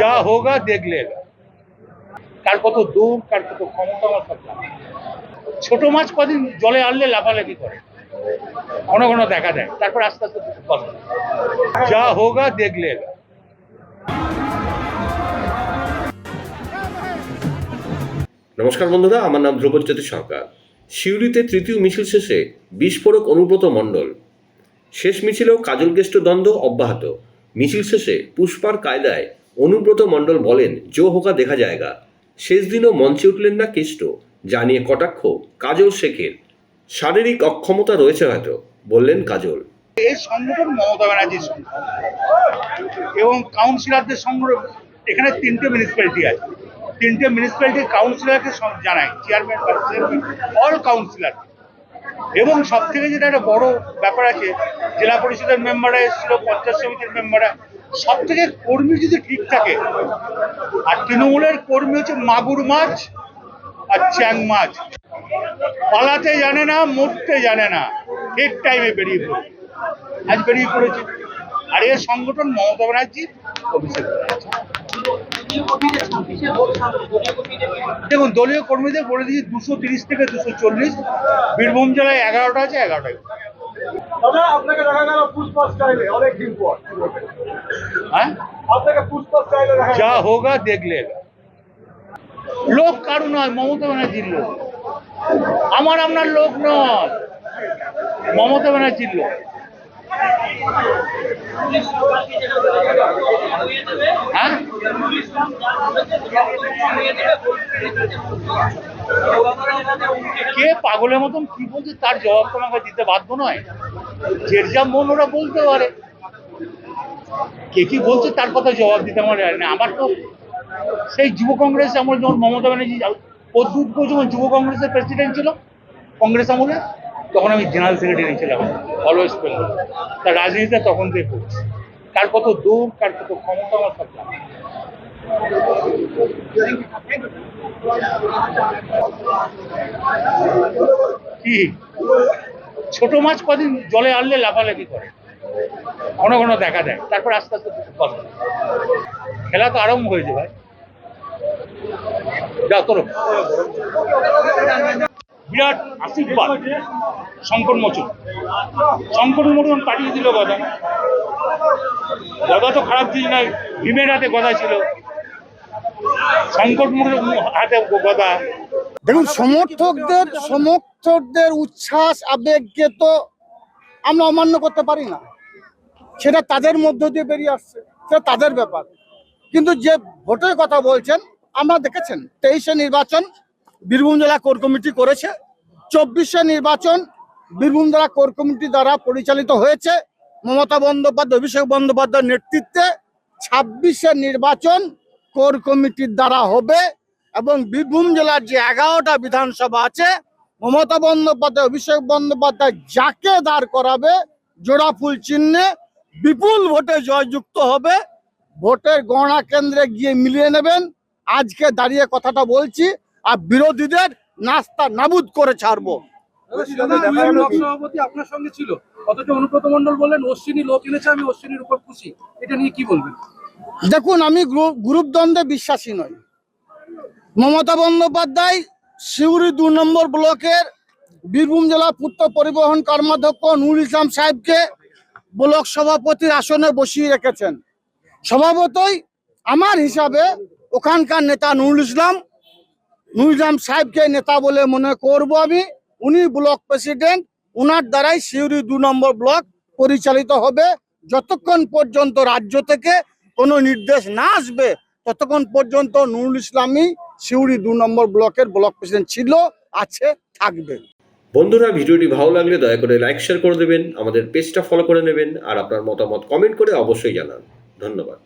যা হোগা দেখ কার কত দুঃখ কার কত ক্ষমতা, আমার সব ছোট মাছ কদিন জলে আনলে লাফালাফি করে। ঘন ঘন দেখা দেয়। তারপর আস্তে আস্তে যা হোগা দেখ নমস্কার বন্ধুরা, আমার নাম ধ্রুবজ্যোতি সরকার। সিউড়িতে তৃতীয় মিছিল শেষে বিস্ফোরক অনুব্রত মণ্ডল। শেষ মিছিলেও কাজল কেষ্ট দ্বন্দ্ব অব্যাহত। মিছিল শেষে পুষ্পার কায়দায় অনুব্রত মণ্ডল বলেন, জো হোকা দেখা জায়গা। শেষ দিনও মঞ্চে উঠলেন না কেষ্ট। জানিয়ে কটাক্ষ, কাজল শেখের। শারীরিক অক্ষমতা রয়েছে হয়তো, বললেন কাজল। এই সংগঠন মমতা ব্যানার্জির এবং কাউন্সিলরদের সংগঠন, এখানে তিনটে মিউনিসিপ্যালিটি আছে। তিনটে মিউনিসিপ্যালিটির কাউন্সিলরকে জানাই চেয়ারম্যান অল কাউন্সিলর এবং সব থেকে যেটা একটা বড় ব্যাপার আছে, জেলা পরিষদের মেম্বাররা এসেছিল, পঞ্চায়েত সমিতির মেম্বাররা সব থেকে কর্মী যদি ঠিক থাকে, আর তৃণমূলের কর্মী হচ্ছে মাগুর মাছ আর চ্যাং মাছ। পালাতে জানে না, মরতে জানে না ঠিক টাইমে বেরিয়ে পড়ে আজ বেরিয়ে পড়েছে। আর এর সংগঠন মমতা ব্যানার্জি অভিষেক। দেখুন দলীয় কর্মীদের বলে দিয়েছি দুশো তিরিশ থেকে দুশো চল্লিশ। বীরভূম জেলায় এগারোটা আছে দাদা আপনাকে দেখা গেল পর। হ্যাঁ? আপনাকে যা হোগা দেখলে। লোক কারও নয় মমতা ব্যানার্জির লোক। আমার আপনার লোক নয় মমতা ব্যানার্জির লোক। হ্যাঁ? কে পাগলের মতন কি বলছে? তার জবাব তোমাকে দিতে বাধ্য নয়। যে যা মন, ওরা বলতে পারে। কে কি বলছে তার কথা জবাব দিতে আমার না। আমার তো সেই যুব কংগ্রেস আমল যখন মমতা ব্যানার্জি যুব কংগ্রেসের প্রেসিডেন্ট ছিল, কংগ্রেস আমলে তখন আমি জেনারেল সেক্রেটারি ছিলাম অলওয়েজ বেঙ্গল তার রাজনীতিটা তখন দিয়ে করছি। কার কত দুঃখ কার কত ক্ষমতা, আমার সব। কি? ছোট মাছ কদিন জলে আনলে লাফালাফি করে। ঘন ঘন দেখা দেয়। তারপর আস্তে আস্তে করে খেলা তো আরম্ভ হয়েছে ভাই। যা, তোর। বিরাট আশীর্বাদ। শঙ্কর মোচন শঙ্কর মোচন কাটিয়ে দিল গদা। গদা তো খারাপ জিনিস নয়, ভীমের হাতে গদা ছিল। শঙ্কর মোচন হাতে গদা। দেখুন, সমর্থকদের সমর্থকদের উচ্ছ্বাস, আবেগকে তো আমরা অমান্য করতে পারি না। সেটা তাদের মধ্য দিয়ে বেরিয়ে আসছে, সেটা তাদের ব্যাপার। কিন্তু যে ভোটের কথা বলছেন, আমরা দেখেছেন, তেইশে নির্বাচন বীরভূম জেলা কোর কমিটি করেছে। চব্বিশে নির্বাচন বীরভূম জেলা কোর কমিটি দ্বারা পরিচালিত হয়েছে। মমতা বন্দ্যোপাধ্যায়, অভিষেক বন্দ্যোপাধ্যায়ের নেতৃত্বে ছাব্বিশে নির্বাচন কোর কমিটির দ্বারা হবে এবং বীরভূম জেলার যে এগারোটা বিধানসভা আছে, মমতা বন্দ্যোপাধ্যায়, অভিষেক বন্দ্যোপাধ্যায় যাকে দাঁড় করাবে, জোড়া ফুল চিহ্নে বিপুল ভোটে জয়যুক্ত হবে। ভোটের গণনা কেন্দ্রে গিয়ে মিলিয়ে নেবেন। আজকে দাঁড়িয়ে কথাটা বলছি আর বিরোধীদের নাস্তা নাবুদ করে ছাড়বো। সভাপতি আপনার সঙ্গে ছিল। অথচ অনুব্রত মন্ডল বললেন অশ্বিনী লোক এনেছে আমি অশ্বিনীর উপর খুশি। এটা নিয়ে কি বলবেন? দেখুন আমি গ্রু- গ্রুপ দ্বন্দ্বে বিশ্বাসী নই। মমতা বন্দ্যোপাধ্যায় সিউড়ি দু নম্বর ব্লকের বীরভূম জেলা পূর্ত পরিবহন কর্মাধ্যক্ষ নুর ইসলাম সাহেবকে ব্লক সভাপতির আসনে বসিয়ে রেখেছেন। স্বভাবতই আমার হিসাবে ওখানকার নেতা নুরুল ইসলাম ইসলাম সাহেবকে নেতা বলে মনে করব আমি। উনি ব্লক প্রেসিডেন্ট, উনার দ্বারাই সিউড়ি দু নম্বর ব্লক পরিচালিত হবে। যতক্ষণ পর্যন্ত রাজ্য থেকে কোনো নির্দেশ না আসবে, ততক্ষণ পর্যন্ত নুরুল ইসলামী সিউড়ি দু নম্বর ব্লকের ব্লক প্রেসিডেন্ট ছিল, আছে, থাকবে। বন্ধুরা, ভিডিওটি ভালো লাগলে দয়া করে লাইক, শেয়ার করে দেবেন, আমাদের পেজটা ফলো করে নেবেন, আর আপনার মতামত কমেন্ট করে অবশ্যই জানান। ধন্যবাদ।